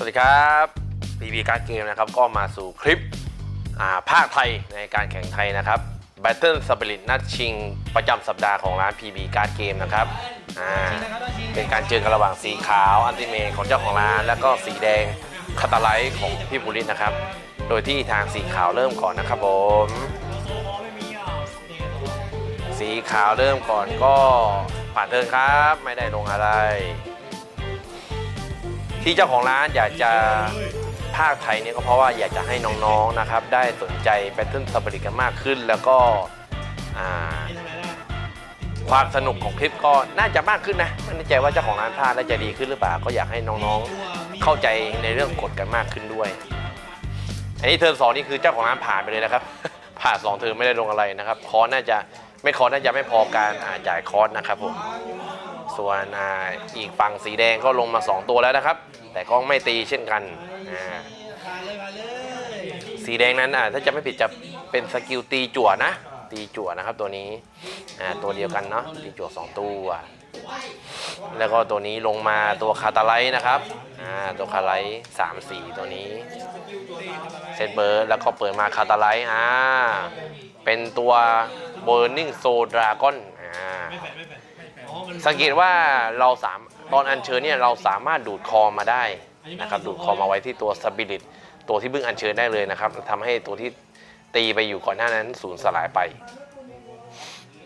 สวัสดีครับพีบีการ์ดเกมนะครับก็มาสู่คลิปภาคไทยในการแข่งไทยนะครับ Battle Spirit นัดชิงประจำสัปดาห์ของร้าน PB Card Game นะครับเป็นการเจอกันระหว่างสีขาวอันติเมของเจ้าของร้าน แล้วก็สีแดงคาตาไลท์ของพี่บุริศนะครับ โดยที่ทางสีขาวเริ่มก่อนนะครับผม สีขาวเริ่มก่อนก็ผ่านเทิร์นครับ ไม่ได้ลงอะไร ที่เจ้าของร้านอยากจะภาคไทยเนี่ยก็เพราะว่าอยากจะให้น้องๆนะครับ ได้สนใจแพทเทิร์นสปริตกันมากขึ้น แล้วก็ความสนุกของคลิปก็น่าจะมากขึ้นนะไม่แน่ใจว่าเจ้าของร้านพลาดแล้วจะดีขึ้นหรือเปล่าก็อยากให้น้องๆเข้าใจในเรื่องกฎกันมากขึ้นด้วย อันนี้เทิร์นสองนี่คือเจ้าของร้านผ่านไปเลยนะครับ ผ่านสองเทิร์นไม่ได้ลงอะไรนะครับคอร์สน่าจะไม่คอร์สน่าจะไม่พอการจ่ายคอร์สนะครับผม ส่วนอ,อีกฝั่งสีแดงก็ลงมา 2 ตัวแล้วนะครับ แต่ก็ไม่ตีเช่นกัน สีแดงนั้นถ้าจะไม่ผิดจะเป็นสกิลตีจั่วนะ ตีจั่วนะครับตัวนี้ตัวเดียวกันเนาะตีจั่ว2 ตัว แล้วก็ตัวนี้ลงมาตัวคาตาไลนะครับตัวคาไลสามสีตัวนี้เซตเบิร์ดแล้วก็เปิดมาคาตาไลอ่าเป็นตัวเบอร์นิ่งโซดราก้อนอ่า สังเกตว่าเราสามตอนอัญเชิญเนี่ยเราสามารถดูดคอมาได้นะครับดูดคอมาไว้ที่ตัวสปิริตตัวที่เพิ่งอัญเชิญได้เลยนะครับทำให้ตัวที่ตีไปอยู่ก่อนหน้านั้นสูญสลายไป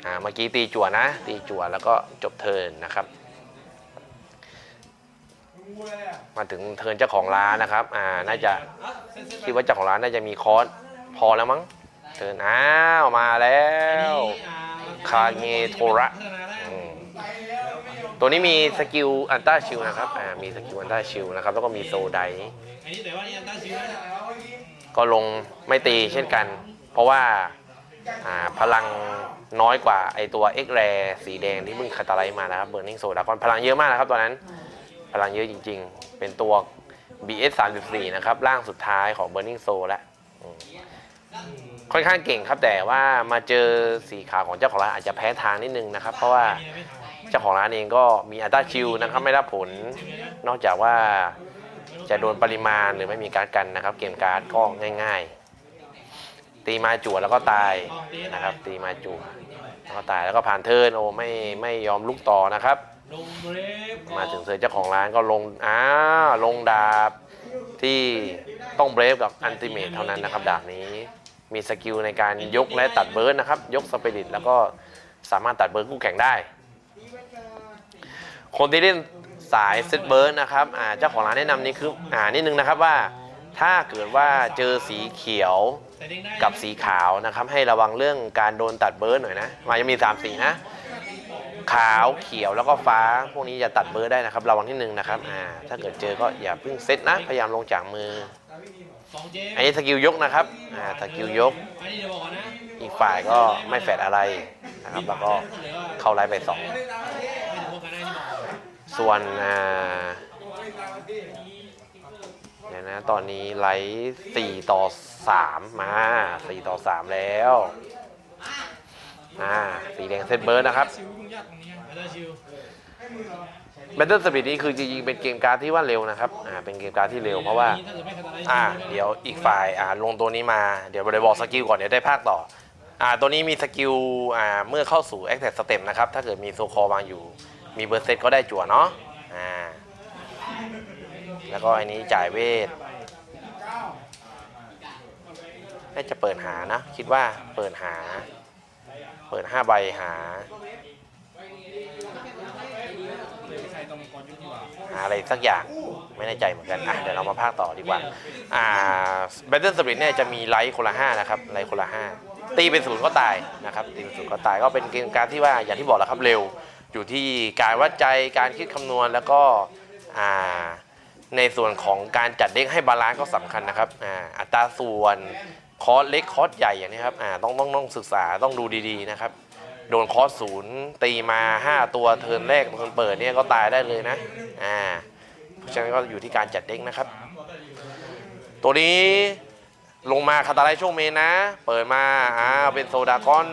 อ่าเมื่อกี้ตีจั่วนะ ตีจั่วแล้วก็จบเทิร์นนะครับ มาถึงเทิร์นเจ้าของร้านนะครับอ่าน่าจะคิดว่าเจ้าของร้านน่าจะมีคอร์สพอแล้วมั้งเทิร์นอ้าวมาแล้วคาเงโทระอืม ตัวนี้มีสกิลอันต้าชิลนะครับอ่ามีสกิลอันต้าชิลนะครับแล้วก็มีโซไดอันนี้แต่ว่านี่อันต้าชิวนะก็ลงไม่ตีเช่นกัน เพราะว่าพลังน้อยกว่าไอตัวเอ็กแรสีแดงที่เพิ่งคาตาไลมานะครับเบ r ร์ i ิงโซดากอนพลังเยอะมากนะครับตอนนั้น พลังเยอะจริง ๆ เป็นตัว BS 34นะครับร่างสุดท้ายของ Burning Soul แล้วค่อนข้างเก่งครับแต่ว่ามาเจอสีขาวของเจ้าของร้านอาจจะแพ้ทางนิดนึงนะครับ เพราะว่า เจ้าของร้านเองก็มีอัตราชิลนะครับไม่รับผล นอกจากว่าจะโดนปริมาณหรือไม่มีการกันนะครับ เกมการ์ดก็ง่าย ๆ ตีมาจั่วแล้วก็ตายนะครับ ตีมาจั่วแล้วก็ตายแล้วก็ผ่านเทิร์นโอ้ไม่ไม่ยอมลุกต่อนะครับ มาถึงเทิร์เจ้าของร้านก็ลงอ้าลงดาบที่ต้องเบรฟกับอันติเมทเท่านั้นนะครับ ดาบนี้มีสกิลในการยกและตัดเบิร์ดนะครับ ยกสเปริตแล้วก็สามารถตัดเบิร์ดคู่แข่งได้ คนที่เล่นสายเซตเบิร์ดนะครับเจ้าของร้านแนะนำนี่คืออ่านิดนึงนะครับว่าถ้าเกิดว่าเจอสีเขียวกับสีขาวนะครับ ให้ระวังเรื่องการโดนตัดเบิร์ดหน่อยนะมันจะมีสามสีนะขาวเขียวแล้วก็ฟ้าพวกนี้จะตัดเบิร์ดได้นะครับระวังที่หนึ่งนะครับอ่าถ้าเกิดเจอก็อย่าเพิ่งเซตนะ พยายามลงจากมือ อันนี้สกิลยกนะครับอ่าสกิลยก อีกก่อนนะอีกฝ่ายก็ไม่แฟดอะไร นะครับแล้วก็เข้าไลฟ์ไปสองส่วนอ่าเดี๋ยนะตอนนี้ไลฟ์สี่ต่อสามมาสี่ต่อสามแล้วอ่าสีแดงเซตเบิร์ดนะครับแบตเตอร์สปีดนี้คือจริงๆเป็นเกมการ์ดที่ว่าเร็วนะครับอ่าเป็นเกมการ์ดที่เร็วเพราะว่าอ่าเดี๋ยวอีกฝ่ายอ่าลงตัวนี้มาเดี๋ยวเราบอกสกิลก่อนเดี๋ยวได้ภาคต่อ อ่าตัวนี้มีสกิลอ่าเมื่อเข้าสู่ a c t ท s สเต็ปนะครับ ถ้าเกิดมีโซคอวางอยู่ มีเบอร์เซตก็ได้จั่วเนาะอ่าแล้วก็อันนี้จ่ายเวทน่าจะเปิดหานะ คิดว่าเปิดหา เปิด 5 ใบหาใครต้องก่อนยุคดีกว่าหาอะไรสักอย่างไม่แน่ใจเหมือนกันอะเดี๋ยวเรามาภาคต่อดีกว่าอ่าแบตเตอร์สปริตเนี่ยจะมีไลท์คนละ5นะครับไลท์คนละ5 ตีเป็นศูนย์ก็ตายนะครับตีเป็นศูนย์ก็ตายก็เป็นเกมการที่ว่าอย่างที่บอกแล้วครับเร็ว อยู่ที่การวัดใจการคิดคำนวณแล้วก็ในส่วนของการจัดเด็กให้บาลานซ์ก็สำคัญนะครับอ่าอัตราส่วนคอร์สเล็กคอร์สใหญ่อย่างนี้ครับอ่าต้องต้องต้องศึกษาต้องดูดีๆนะครับโดนคอร์สศูนย์ตีมา 5 ตัวเทิร์นแรกเทิร์นเปิดเนี่ยก็ตายได้เลยนะอ่าเพราะฉะนั้นก็อยู่ที่การจัดเด็กนะครับ ตัวนี้ ลงมาคาตาไลช่วงเมนนะ เปิดมาอ่าเป็นโซดากอน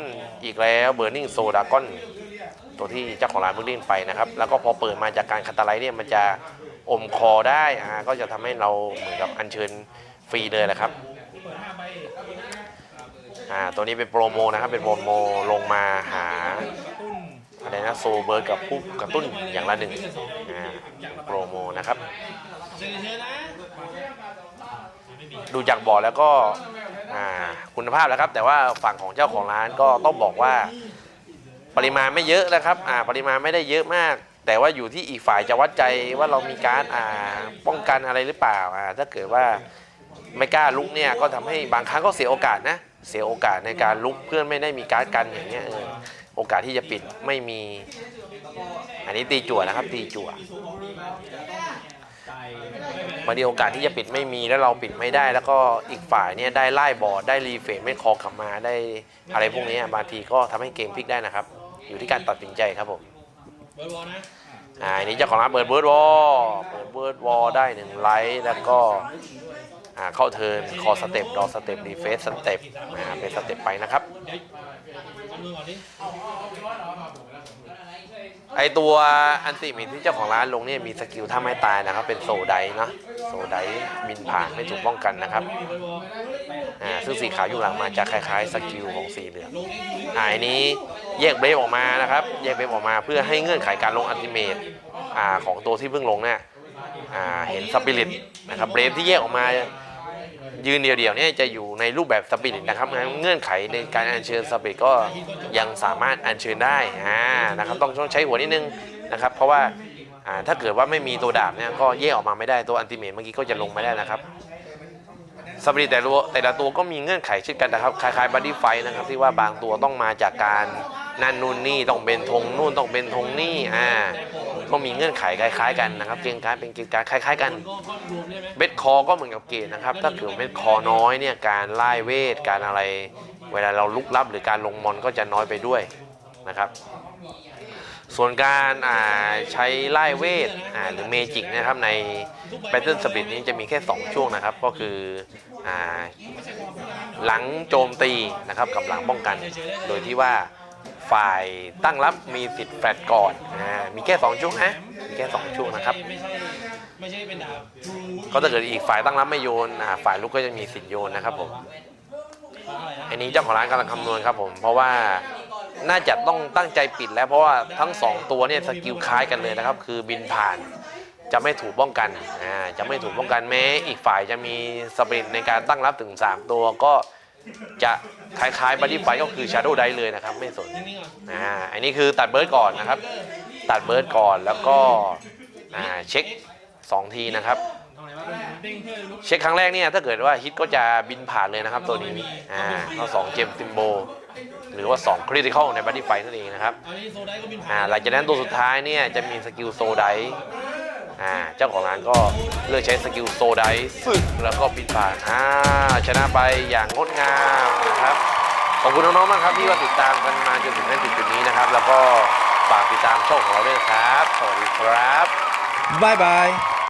อีกแล้วเบอร์นิ่งโซดากอนตัวที่เจ้าของร้านเพิ่งเล่นไปนะครับ แล้วก็พอเปิดมาจากการคาตาไลเนี่ยมันจะอมคอได้อ่าก็จะทำให้เราเหมือนกับอัญเชิญฟรีเลยแหละครับอ่าตัวนี้เป็นโปรโมนะครับเป็นโปรโมลงมาหาอะไรนะโซเบิร์กับผู้กระตุ้นอย่างละหนึ่งอ่าโปรโมนะครับ เชิญเชิญนะไม่มี ดูจากบ่อแล้วก็คุณภาพแล้วครับ แต่ว่าฝั่งของเจ้าของร้านก็ต้องบอกว่า ปริมาณไม่เยอะนะครับปริมาณไม่ได้เยอะมาก แต่ว่าอยู่ที่อีกฝ่ายจะวัดใจว่าเรามีการป้องกันอะไรหรือเปล่าถ้าเกิดว่าไม่กล้าลุกเนี่ยก็ทำให้บางครั้งก็เสียโอกาสนะเสียโอกาสในการลุกเพื่อนไม่ได้มีการกันอย่างเงี้ยโอกาสที่จะปิดไม่มี อันนี้ตีจั่วนะครับตีจั่ว บางทีโอกาสที่จะปิดไม่มีแล้วเราปิดไม่ได้ แล้วก็อีกฝ่ายเนี่ยได้ไล่บอร์ดได้รีเฟรชไม่คอกลับมาได้อะไรพวกนี้บางทีก็ทำให้เกมพลิกได้นะครับ อยู่ที่การตัดสินใจครับผมเบิร์ดบอลนะอ่าอันนี้เจ้าของร้านเปิดเบิร์ดวอลเปิดเบิร์ดวอลได้หนึ่งไลท์แล้วก็อ่าเข้าเทิร์นคอสเต็ปดอสเต็ปรีเฟสสเต็ปอ่าเป็นสเต็ปไปนะครับ ไอตัวอันติมิตที่เจ้าของร้านลงเนี่ยมีสกิลถ้าไม่ตายนะครับ เป็นโซไดเนาะโซไดบินผ่านไม่ถูกป้องกันนะครับอ่าซึ่งสีขาวอยู่หลังมาจะคล้ายๆ สกิลของสีเหลืองอ่าอันนี้แยกเบฟออกมานะครับ แยกเบฟออกมาเพื่อให้เงื่อนไขการลงอัลติเมทอ่าของตัวที่เพิ่งลงเนี่ยอ่าเห็นสปิริตนะครับเบฟที่แยกออกมา ยืนเดียวๆเนี่ยจะอยู่ในรูปแบบสปิริตนะครับงั้นเงื่อนไขในการอัญเชิญสปิริตก็ยังสามารถอัญเชิญได้นะครับต้องต้องใช้หัวนิดนึงนะครับ เพราะว่าถ้าเกิดว่าไม่มีตัวดาบเนี่ยก็แยกออกมาไม่ได้ตัวอัลติเมทเมื่อกี้ก็จะลงไม่ได้นะครับสปิริตแต่ละตัวแต่ละตัวก็มีเงื่อนไขเช่นกันนะครับคล้ายๆบัดดี้ไฟนะครับที่ว่าบางตัวต้องมาจากการ นั่นนู่นนี่ต้องเป็นธงนู่นต้องเป็นธงนี่อ่าก็มีเงื่อนไขคล้ายๆกันนะครับ เกณฑ์การเป็นเกณฑ์การคล้าย ๆ กันเบ็ดคอก็เหมือนกับเกณฑ์นะครับ ถ้าเกิดเบ็ดคอน้อยเนี่ยการไล่เวทการอะไร เวลาเราลุกลับหรือการลงมอนก็จะน้อยไปด้วยนะครับ ส่วนการอ่าใช้ไล่เวทอ่าหรือเมจิกนะครับใน Battle Spirit นี้จะมีแค่ 2 ช่วงนะครับ ก็คืออ่าหลังโจมตีนะครับกับหลังป้องกัน โดยที่ว่า ฝ่ายตั้งรับมีสิทธิ์แฟลตก่อนอ่ามีแค่ 2 ช่วงนะมีแค่ 2 ช่วงนะครับ ไม่ใช่ไม่ใช่เป็นดาบก็ถ้าเกิดอีกฝ่ายตั้งรับไม่โยนอ่าฝ่ายลุกก็จะมีสิทธิ์โยนนะครับผมอันนี้เจ้าของร้านกำลังคำนวณครับผม เพราะว่าน่าจะต้องตั้งใจปิดแล้วเพราะว่าทั้งสองตัวเนี่ยสกิลคล้ายกันเลยนะครับ คือบินผ่านจะไม่ถูกป้องกันอ่าจะไม่ถูกป้องกันแม้ อีกฝ่ายจะมีสปริตในการตั้งรับถึง 3 ตัวก็ จะคล้ายๆบัดดี้ไฟก็คือชาร์โดไดเลยนะครับ ไม่สนอ่าอันนี้คือตัดเบิร์ดก่อนนะครับ ตัดเบิร์ดก่อนแล้วก็อ่าเช็ค 2 ทีนะครับ เช็คครั้งแรกเนี่ยถ้าเกิดว่าฮิตก็จะบินผ่านเลยนะครับตัวนี้อ่าก็สองเจมซิมโบ หรือว่า 2 คริติคอลในบัดดี้ไฟนั่นเองนะครับอ่าหลังจากนั้นตัวสุดท้ายเนี่ยจะมีสกิลโซได อ่าเจ้าของร้านก็เลือกใช้สกิลโซไดสึกแล้วก็บินผ่านอ่าชนะไปอย่างงดงามนะครับขอบคุณน้องๆมากครับที่ว่าติดตามกันมาจนถึงณจุดๆนี้นะครับ แล้วก็ฝากติดตามช่องของเราด้วยนะครับ สวัสดีครับ Bye bye.